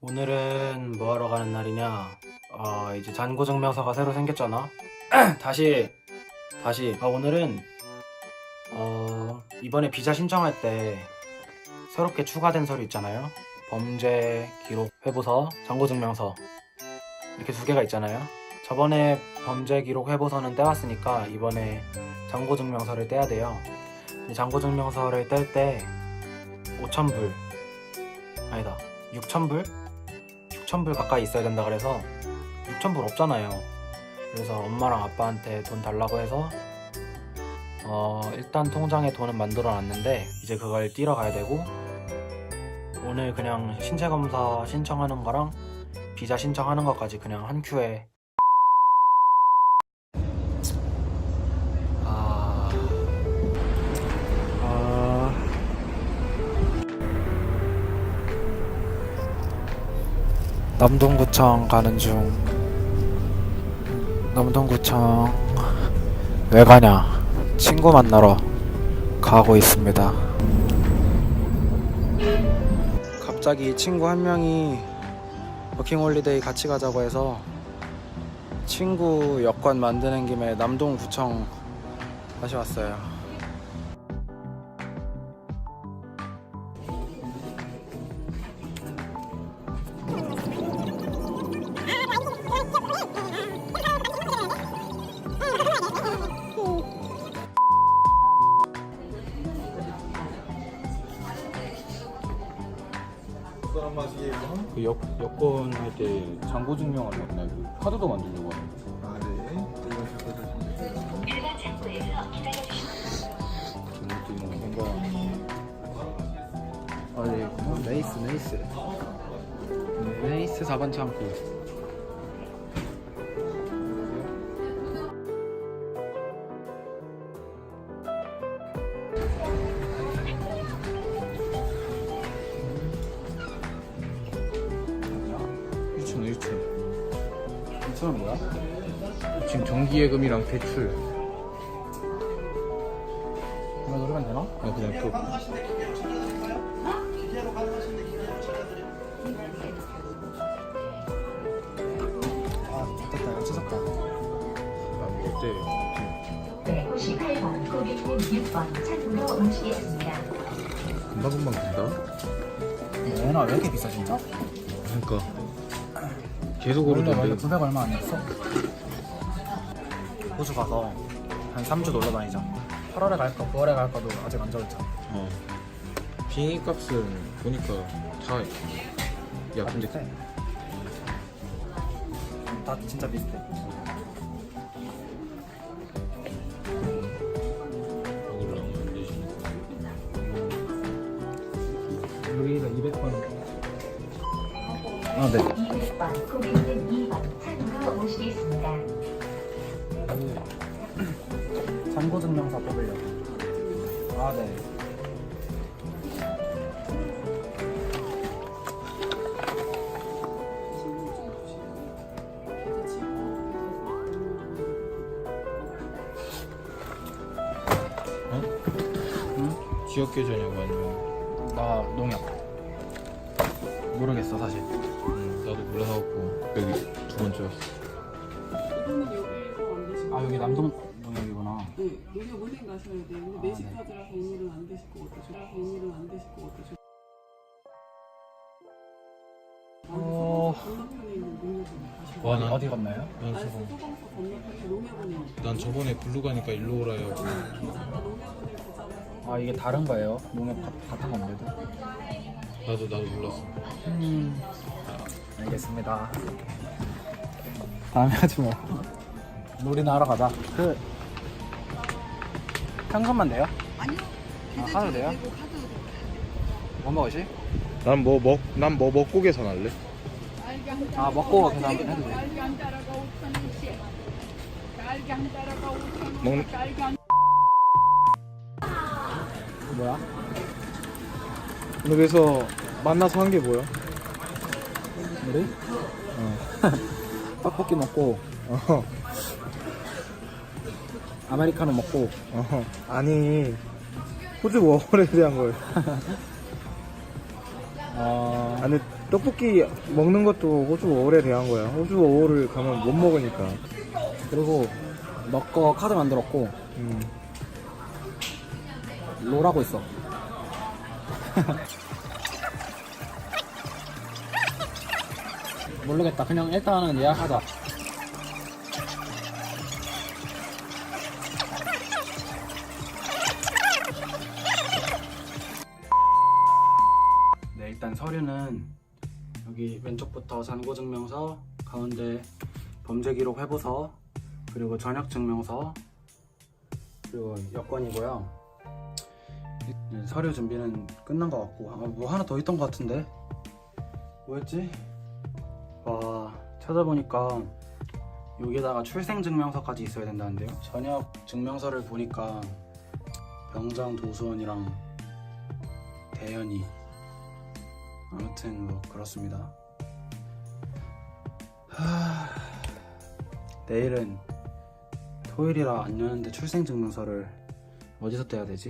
오늘은 뭐 하러 가는 날이냐? 아 이제 잔고 증명서가 새로 생겼잖아. 다시 다시. 아 오늘은 어 이번에 비자 신청할 때 새롭게 추가된 서류 있잖아요. 범죄 기록 회보서, 잔고 증명서 이렇게 두 개가 있잖아요. 저번에 범죄 기록 회보서는 떼왔으니까 이번에 잔고 증명서를 떼야 돼요. 이 잔고 증명서를 뗄 때 5,000불 아니다 6,000불? 6,000불 가까이 있어야 된다 그래서 6,000불 없잖아요. 그래서 엄마랑 아빠한테 돈 달라고 해서 어 일단 통장에 돈은 만들어 놨는데 이제 그걸 띄러 가야 되고 오늘 그냥 신체 검사 신청하는 거랑 비자 신청하는 것까지 그냥 한 큐에 남동구청 가는 중. 남동구청. 왜 가냐? 친구 만나러 가고 있습니다. 갑자기 친구 한 명이 워킹홀리데이 같이 가자고 해서 친구 여권 만드는 김에 남동구청 다시 왔어요 그 여, 여권 할때 잔고 증명하려고 맨날 그 카드도 만들려고 하는데 아, 네. 잘못 있는 건가 아, 네. 네이스, 네이스. 네이스 4번 창고. 2천원 뭐야? 지금 정기예금이랑 대출 이거 누르면 되나? 어 그냥 또 아, 됐다. 이거 찢었다. 아, 어때? 네, 98번, 고객님 6번 창구로 움직이겠습니다. 금방금방 된다 얘나 왜 이렇게 비싸, 진짜? 그러니까 계속 원래 원래 오르던데 900 얼마 아니었어? 호주 가서 한 3주 놀러 다니자. 8월에 갈까 9월에 갈까도 아직 안 정했잖아. 어 비행기 값은 보니까 다 야, 근데 비슷해. 다 진짜 비슷해. 먹으려고 여기가 200번. 아, 네. 200번, 고객님 2번 창구로 모시겠습니다. 잔고 증명서 뽑으려고. 아, 네. 지역 계좌냐고 아니면 나 농협. 모르겠어, 사실. 음, 나도 몰라갖고 여기 두 번째였어 안 되실 아, 여기 남동. 네, 여기 은행 가셔야 돼요. 근데 아, 매직 네. 카드라서 오늘은 안 되실 것 같아요. 저라서 오늘은 안 되실 것 같아요. 어. 건너편에 있는 농협으로 가시면 와, 난- 어디 갔나요? 난 알스 저번 소방서 건너편에 농협은행 난 저번에 블루 가니까 일로 오라 해갖고 농협은행 계좌 아, 이게 다른 거예요? 농협 가- 같은 건데도? 나도 나도 몰랐어 음. 알겠습니다. 다음에 하지 뭐. 놀이나 하러 가자. 그 현금만 돼요? 아니요. 아, 카드 돼요? 뭐 먹으시? 난 뭐 먹 난 뭐 먹고 계산할래? 아 먹고 계산 해도 돼. 먹는 뭐야? 그래서 만나서 한 게 뭐야? 우리? 어. 떡볶이 먹고 어, 아메리카노 먹고 어. 아니 호주 워홀에 대한 걸 어 아니 떡볶이 먹는 것도 호주 5월에 대한 거야. 호주 5월을 가면 못 먹으니까. 그리고 너거 카드 만들었고 음. 롤하고 있어. 모르겠다. 그냥 일단은 예약하자. 네, 일단 서류는 여기 왼쪽부터 잔고증명서, 가운데 범죄기록 회부서, 그리고 전역증명서, 그리고 여권이고요. 네, 서류 준비는 끝난 것 같고 아, 뭐 하나 더 있던 것 같은데 뭐였지? 와 찾아보니까 여기에다가 출생증명서까지 있어야 된다는데요 전역 증명서를 보니까 병장 도수원이랑 대현이 아무튼 뭐 그렇습니다 하... 내일은 토요일이라 안 여는데 출생증명서를 어디서 떼야 되지?